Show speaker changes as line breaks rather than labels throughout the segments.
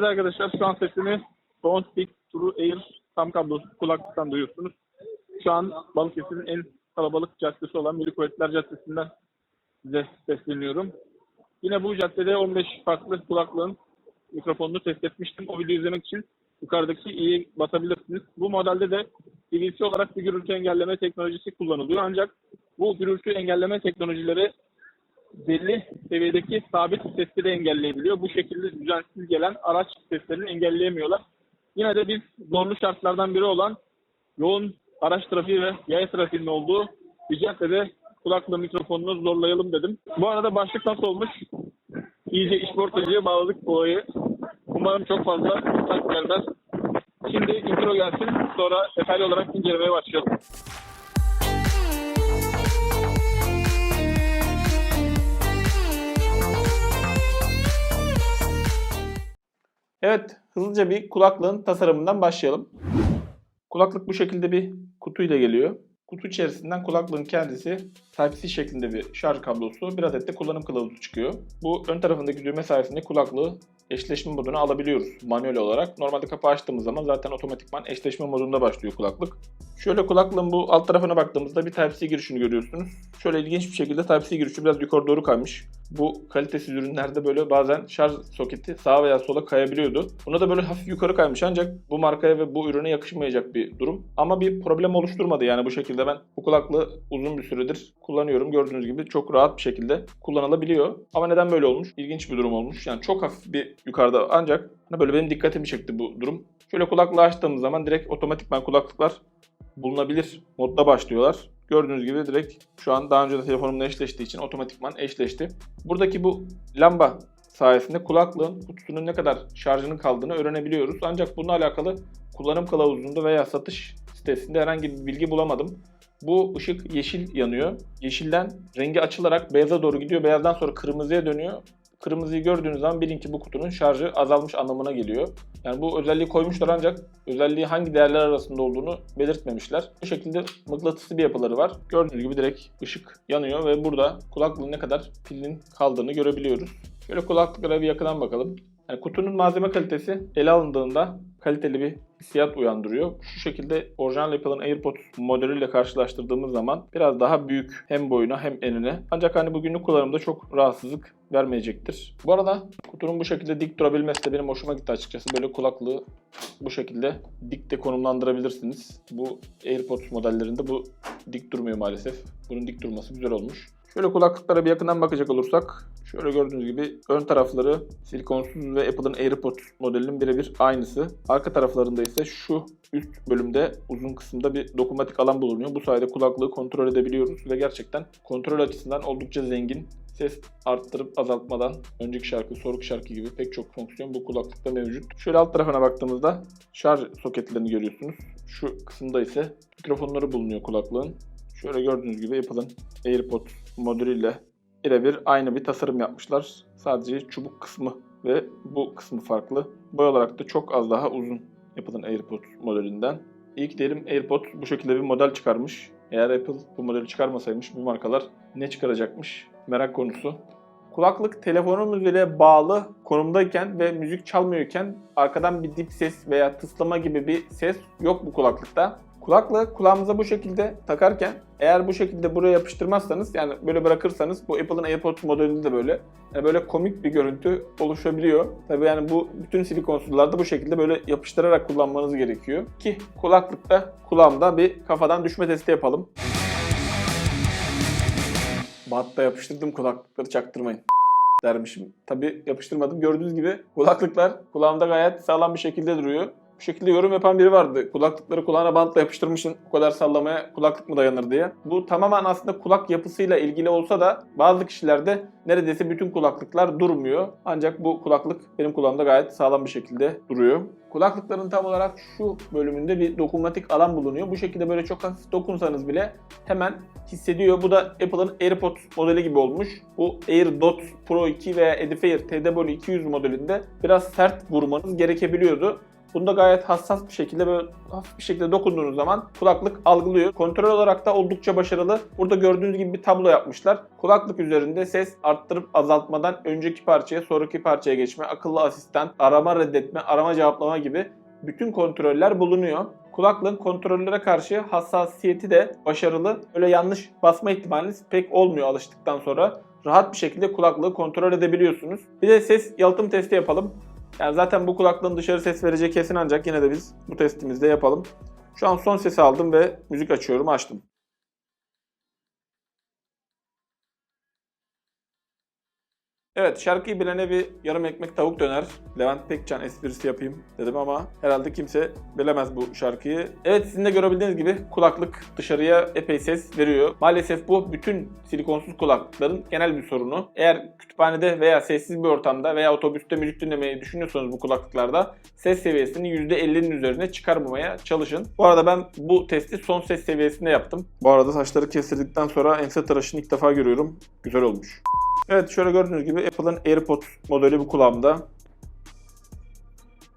Evet arkadaşlar şu an sesimi Soundstick True Air tam kablosuz kulaklıktan duyuyorsunuz. Şu an Balıkesir'in en kalabalık caddesi olan Milli Kuvvetler Caddesi'nden size sesleniyorum. Yine bu caddede 15 farklı kulaklığın mikrofonunu test etmiştim. O videoyu izlemek için yukarıdaki i'ye basabilirsiniz. Bu modelde de DVC olarak bir gürültü engelleme teknolojisi kullanılıyor. Ancak bu gürültü engelleme teknolojileri belli seviyedeki sabit sesleri engelleyebiliyor. Bu şekilde düzensiz gelen araç seslerini engelleyemiyorlar. Yine de biz zorlu şartlardan biri olan yoğun araç trafiği ve yaya trafiğinin olduğu bir caddede kulakla mikrofonunu zorlayalım dedim. Bu arada başlık nasıl olmuş? İyice işportacıya bağladık olayı. Umarım çok fazla tak gelmez. Şimdi intro gelsin. Sonra detaylı olarak incelemeye başlayalım. Evet, hızlıca bir kulaklığın tasarımından başlayalım. Kulaklık bu şekilde bir kutuyla geliyor. Kutu içerisinden kulaklığın kendisi Type-C şeklinde bir şarj kablosu, bir adet de kullanım kılavuzu çıkıyor. Bu ön tarafındaki düğme sayesinde kulaklığı eşleşme moduna alabiliyoruz manuel olarak. Normalde kapağı açtığımız zaman zaten otomatikman eşleşme modunda başlıyor kulaklık. Şöyle kulaklığın bu alt tarafına baktığımızda bir Type-C girişini görüyorsunuz. Şöyle ilginç bir şekilde Type-C girişi biraz yukarı doğru kaymış. Bu kalitesiz ürünlerde böyle bazen şarj soketi sağa veya sola kayabiliyordu. Buna da böyle hafif yukarı kaymış ancak bu markaya ve bu ürüne yakışmayacak bir durum. Ama bir problem oluşturmadı yani bu şekilde ben bu kulaklığı uzun bir süredir kullanıyorum. Gördüğünüz gibi çok rahat bir şekilde kullanılabiliyor. Ama neden böyle olmuş? İlginç bir durum olmuş. Yani çok hafif bir yukarıda ancak hani böyle benim dikkatimi çekti bu durum. Şöyle kulaklığı açtığımız zaman direkt otomatikman kulaklıklar bulunabilir modda başlıyorlar. Gördüğünüz gibi direkt şu an daha önce de telefonumla eşleştiği için otomatikman eşleşti. Buradaki bu lamba sayesinde kulaklığın kutusunun ne kadar şarjının kaldığını öğrenebiliyoruz. Ancak bununla alakalı kullanım kılavuzunda veya satış sitesinde herhangi bir bilgi bulamadım. Bu ışık yeşil yanıyor. Yeşilden rengi açılarak beyaza doğru gidiyor. Beyazdan sonra kırmızıya dönüyor. Kırmızıyı gördüğünüz zaman bilin ki bu kutunun şarjı azalmış anlamına geliyor. Yani bu özelliği koymuşlar ancak özelliği hangi değerler arasında olduğunu belirtmemişler. Bu şekilde mıknatıslı bir yapıları var. Gördüğünüz gibi direkt ışık yanıyor ve burada kulaklığın ne kadar pilinin kaldığını görebiliyoruz. Şöyle kulaklıklara bir yakından bakalım. Yani kutunun malzeme kalitesi ele alındığında kaliteli bir hissiyat uyandırıyor. Şu şekilde orijinal Apple'ın AirPods modeliyle karşılaştırdığımız zaman biraz daha büyük hem boyuna hem enine. Ancak hani bugünlük kullanımda çok rahatsızlık vermeyecektir. Bu arada kutunun bu şekilde dik durabilmesi de benim hoşuma gitti açıkçası. Böyle kulaklığı bu şekilde dik de konumlandırabilirsiniz. Bu AirPods modellerinde bu dik durmuyor maalesef. Bunun dik durması güzel olmuş. Şöyle kulaklıklara bir yakından bakacak olursak şöyle gördüğünüz gibi ön tarafları silikonsuz ve Apple'ın AirPods modelinin birebir aynısı. Arka taraflarında ise şu üst bölümde uzun kısımda bir dokunmatik alan bulunuyor. Bu sayede kulaklığı kontrol edebiliyoruz ve gerçekten kontrol açısından oldukça zengin. Ses arttırıp azaltmadan önceki şarkı, sonraki şarkı gibi pek çok fonksiyon bu kulaklıkta mevcut. Şöyle alt tarafına baktığımızda şarj soketlerini görüyorsunuz. Şu kısımda ise mikrofonları bulunuyor kulaklığın. Şöyle gördüğünüz gibi Apple'ın AirPods modülüyle birebir aynı bir tasarım yapmışlar. Sadece çubuk kısmı ve bu kısmı farklı. Boy olarak da çok az daha uzun Apple'ın AirPods modelinden. İlk diyelim AirPods bu şekilde bir model çıkarmış. Eğer Apple bu modeli çıkarmasaymış bu markalar ne çıkaracakmış merak konusu. Kulaklık telefonumuz ile bağlı konumdayken ve müzik çalmıyorken arkadan bir dip ses veya tıslama gibi bir ses yok bu kulaklıkta. Kulaklığı kulağımıza bu şekilde takarken eğer bu şekilde buraya yapıştırmazsanız yani böyle bırakırsanız bu Apple'ın AirPods modelinde de böyle yani böyle komik bir görüntü oluşabiliyor. Tabii yani bu bütün silikonsuzlarda bu şekilde böyle yapıştırarak kullanmanız gerekiyor. Ki kulaklıkta kulağımda bir kafadan düşme testi yapalım. Batta yapıştırdım kulaklıkları çaktırmayın dermişim. Tabii yapıştırmadım. Gördüğünüz gibi kulaklıklar kulağımda gayet sağlam bir şekilde duruyor. Bu şekilde yorum yapan biri vardı. Kulaklıkları kulağına bantla yapıştırmışsın bu kadar sallamaya kulaklık mı dayanır diye. Bu tamamen aslında kulak yapısıyla ilgili olsa da bazı kişilerde neredeyse bütün kulaklıklar durmuyor. Ancak bu kulaklık benim kulağımda gayet sağlam bir şekilde duruyor. Kulaklıkların tam olarak şu bölümünde bir dokunmatik alan bulunuyor. Bu şekilde böyle çok hafif dokunsanız bile hemen hissediyor. Bu da Apple'ın AirPods modeli gibi olmuş. Bu AirDots Pro 2 veya Edifier TW 200 modelinde biraz sert vurmanız gerekebiliyordu. Bunda gayet hassas bir şekilde böyle hafif bir şekilde dokunduğunuz zaman kulaklık algılıyor. Kontrol olarak da oldukça başarılı. Burada gördüğünüz gibi bir tablo yapmışlar. Kulaklık üzerinde ses arttırıp azaltmadan önceki parçaya sonraki parçaya geçme, akıllı asistan, arama reddetme, arama cevaplama gibi bütün kontroller bulunuyor. Kulaklığın kontrollere karşı hassasiyeti de başarılı. Öyle yanlış basma ihtimaliniz pek olmuyor alıştıktan sonra. Rahat bir şekilde kulaklığı kontrol edebiliyorsunuz. Bir de ses yalıtım testi yapalım. Yani zaten bu kulaklığın dışarı ses vereceği kesin ancak yine de biz bu testimizde yapalım. Şu an son sesi aldım ve müzik açıyorum açtım. Evet şarkıyı bilene bir yarım ekmek tavuk döner. Levent Pekcan esprisi yapayım dedim ama herhalde kimse bilemez bu şarkıyı. Evet sizin de görebildiğiniz gibi kulaklık dışarıya epey ses veriyor. Maalesef bu bütün silikonsuz kulaklıkların genel bir sorunu. Eğer kütüphanede veya sessiz bir ortamda veya otobüste müzik dinlemeyi düşünüyorsanız bu kulaklıklarda ses seviyesini %50'nin üzerine çıkarmamaya çalışın. Bu arada ben bu testi son ses seviyesinde yaptım. Bu arada saçları kestirdikten sonra ense tıraşını ilk defa görüyorum. Güzel olmuş. Evet şöyle gördüğünüz gibi Apple'ın AirPods modeli bu kulağımda.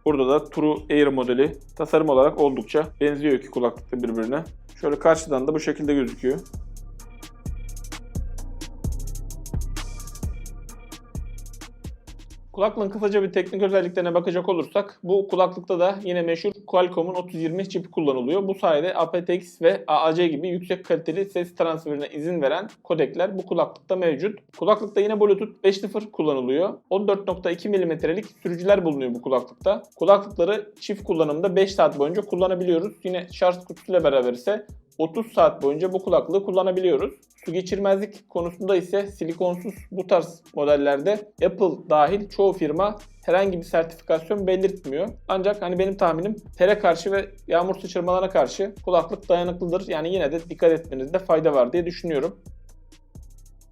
Burada da True Air modeli. Tasarım olarak oldukça benziyor iki kulaklıkta birbirine. Şöyle karşıdan da bu şekilde gözüküyor. Kulaklığın kısaca bir teknik özelliklerine bakacak olursak bu kulaklıkta da yine meşhur Qualcomm'un 3020 çipi kullanılıyor. Bu sayede aptX ve AAC gibi yüksek kaliteli ses transferine izin veren kodekler bu kulaklıkta mevcut. Kulaklıkta yine Bluetooth 5.0 kullanılıyor. 14.2 mm'lik sürücüler bulunuyor bu kulaklıkta. Kulaklıkları çift kullanımda 5 saat boyunca kullanabiliyoruz. Yine şarj kutusuyla beraber ise 30 saat boyunca bu kulaklığı kullanabiliyoruz. Su geçirmezlik konusunda ise silikonsuz bu tarz modellerde Apple dahil çoğu firma herhangi bir sertifikasyon belirtmiyor. Ancak hani benim tahminim tere karşı ve yağmur sıçramalarına karşı kulaklık dayanıklıdır. Yani yine de dikkat etmenizde fayda var diye düşünüyorum.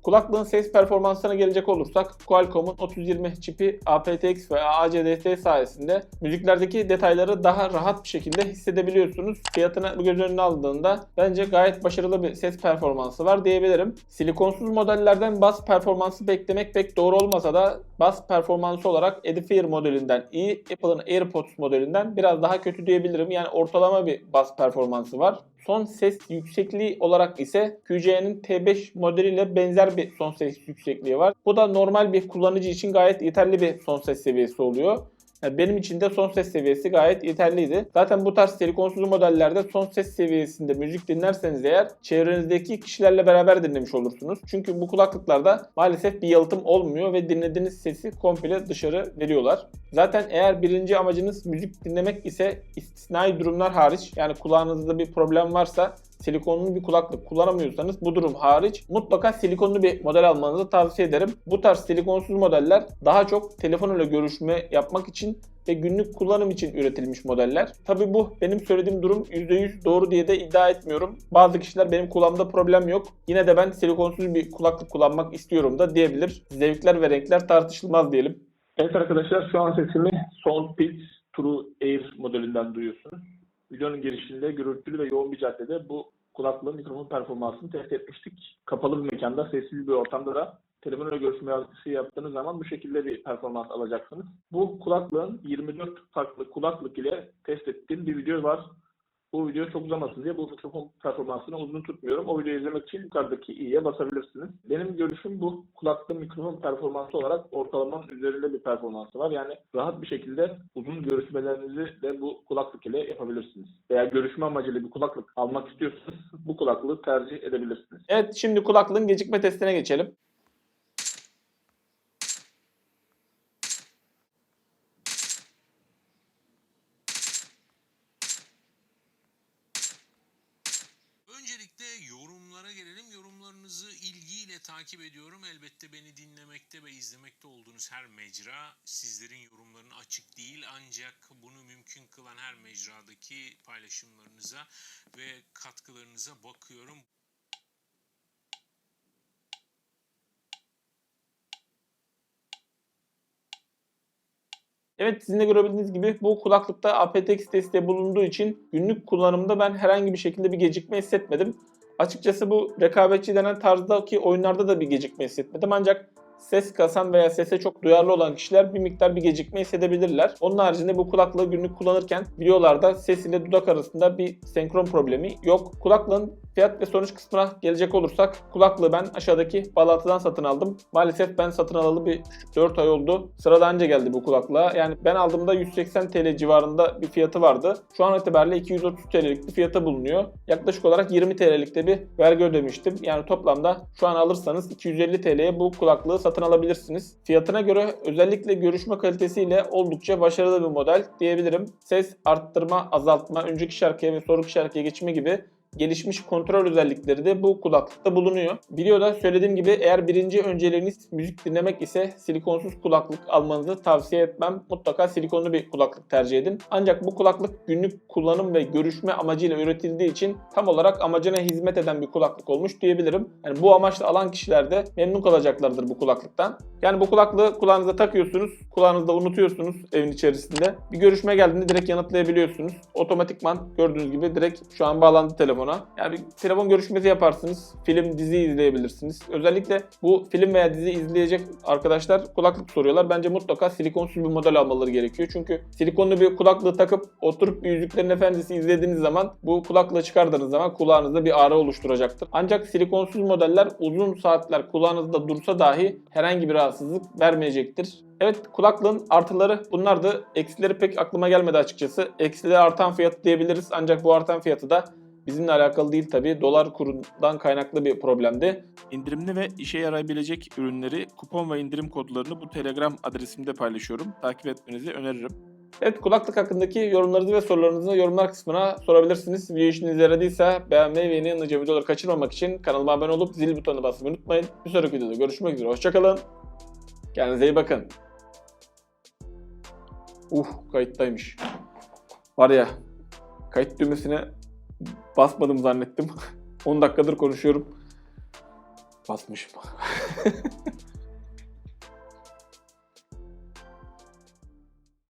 Kulaklığın ses performansına gelecek olursak Qualcomm'un 3020 çipi aptX ve AAC sayesinde müziklerdeki detayları daha rahat bir şekilde hissedebiliyorsunuz. Fiyatını bu göz önüne aldığında bence gayet başarılı bir ses performansı var diyebilirim. Silikonsuz modellerden bas performansı beklemek pek doğru olmasa da bas performansı olarak Edifier modelinden iyi, Apple'ın AirPods modelinden biraz daha kötü diyebilirim. Yani ortalama bir bas performansı var. Son ses yüksekliği olarak ise QC'nin T5 modeliyle benzer bir son ses yüksekliği var. Bu da normal bir kullanıcı için gayet yeterli bir son ses seviyesi oluyor. Benim için de son ses seviyesi gayet yeterliydi. Zaten bu tarz silikonsuz modellerde son ses seviyesinde müzik dinlerseniz eğer çevrenizdeki kişilerle beraber dinlemiş olursunuz. Çünkü bu kulaklıklarda maalesef bir yalıtım olmuyor ve dinlediğiniz sesi komple dışarı veriyorlar. Zaten eğer birinci amacınız müzik dinlemek ise istisnai durumlar hariç yani kulağınızda bir problem varsa silikonlu bir kulaklık kullanamıyorsanız bu durum hariç mutlaka silikonlu bir model almanızı tavsiye ederim. Bu tarz silikonsuz modeller daha çok telefonla görüşme yapmak için ve günlük kullanım için üretilmiş modeller. Tabi bu benim söylediğim durum %100 doğru diye de iddia etmiyorum. Bazı kişiler benim kulağımda problem yok. Yine de ben silikonsuz bir kulaklık kullanmak istiyorum da diyebilir. Zevkler ve renkler tartışılmaz diyelim. Evet arkadaşlar şu an sesimi Soundpeak True Air modelinden duyuyorsunuz. Videonun girişinde gürültülü ve yoğun bir caddede bu kulaklığın mikrofon performansını test etmiştik. Kapalı bir mekanda, sessiz bir ortamda da telefonla görüşme yaptığınız zaman bu şekilde bir performans alacaksınız. Bu kulaklığın 24 farklı kulaklık ile test ettiğim bir video var. Bu video çok uzamasın diye bu mikrofon performansını uzun tutmuyorum. O videoyu izlemek için yukarıdaki i'ye basabilirsiniz. Benim görüşüm bu kulaklığın mikrofon performansı olarak ortalamanın üzerinde bir performansı var. Yani rahat bir şekilde uzun görüşmelerinizi de bu kulaklık ile yapabilirsiniz. Veya görüşme amacıyla bir kulaklık almak istiyorsanız bu kulaklığı tercih edebilirsiniz. Evet şimdi kulaklığın gecikme testine geçelim.
Yorumlarınızı ilgiyle takip ediyorum. Elbette beni dinlemekte ve izlemekte olduğunuz her mecra sizlerin yorumlarına açık değil. Ancak bunu mümkün kılan her mecradaki paylaşımlarınıza ve katkılarınıza bakıyorum.
Evet sizin de görebildiğiniz gibi bu kulaklıkta aptX desteği bulunduğu için günlük kullanımda ben herhangi bir şekilde bir gecikme hissetmedim. Açıkçası bu rekabetçi denen tarzdaki oyunlarda da bir gecikme hissetmedim. Ancak ses kasan veya sese çok duyarlı olan kişiler bir miktar bir gecikme hissedebilirler. Onun haricinde bu kulaklığı günlük kullanırken videolarda ses ile dudak arasında bir senkron problemi yok. Kulaklığın fiyat ve sonuç kısmına gelecek olursak kulaklığı ben aşağıdaki bağlantıdan satın aldım. Maalesef ben satın alalı bir 4 ay oldu. Sırada önce geldi bu kulaklığa. Yani ben aldığımda 180 TL civarında bir fiyatı vardı. Şu an itibariyle 230 TL'lik bir fiyata bulunuyor. Yaklaşık olarak 20 TL'likte bir vergi ödemiştim. Yani toplamda şu an alırsanız 250 TL'ye bu kulaklığı satın alabilirsiniz. Fiyatına göre özellikle görüşme kalitesiyle oldukça başarılı bir model diyebilirim. Ses arttırma, azaltma, önceki şarkıya ve sonraki şarkıya geçme gibi gelişmiş kontrol özellikleri de bu kulaklıkta bulunuyor. Videoda söylediğim gibi eğer birinci önceliğiniz müzik dinlemek ise silikonsuz kulaklık almanızı tavsiye etmem. Mutlaka silikonlu bir kulaklık tercih edin. Ancak bu kulaklık günlük kullanım ve görüşme amacıyla üretildiği için tam olarak amacına hizmet eden bir kulaklık olmuş diyebilirim. Yani bu amaçla alan kişiler de memnun kalacaklardır bu kulaklıktan. Yani bu kulaklığı kulağınıza takıyorsunuz, kulağınızda unutuyorsunuz evin içerisinde. Bir görüşme geldiğinde direkt yanıtlayabiliyorsunuz. Otomatikman gördüğünüz gibi direkt şu an bağlandı telefona. Yani telefon görüşmesi yaparsınız. Film, dizi izleyebilirsiniz. Özellikle bu film veya dizi izleyecek arkadaşlar kulaklık soruyorlar. Bence mutlaka silikonsuz bir model almaları gerekiyor. Çünkü silikonlu bir kulaklığı takıp oturup bir Yüzüklerin Efendisi izlediğiniz zaman bu kulaklığı çıkardığınız zaman kulağınızda bir ağrı oluşturacaktır. Ancak silikonsuz modeller uzun saatler kulağınızda dursa dahi herhangi bir rahatsızlık vermeyecektir. Evet kulaklığın artıları bunlardı. Eksileri pek aklıma gelmedi açıkçası. Eksileri artan fiyatı diyebiliriz ancak bu artan fiyatı da bizimle alakalı değil tabii. Dolar kurundan kaynaklı bir problemdi. İndirimli ve işe yarayabilecek ürünleri, kupon ve indirim kodlarını bu Telegram adresimde paylaşıyorum. Takip etmenizi öneririm. Evet kulaklık hakkındaki yorumlarınızı ve sorularınızı yorumlar kısmına sorabilirsiniz. Video işinize yaradıysa beğenmeyi ve yeni yanıcı videoları kaçırmamak için kanalıma abone olup zil butonuna basmayı unutmayın. Bir sonraki videoda görüşmek üzere. Hoşçakalın. Kendinize iyi bakın. Uh kayıttaymış. Var ya kayıt düğmesine basmadım zannettim. 10 dakikadır konuşuyorum. Basmışım.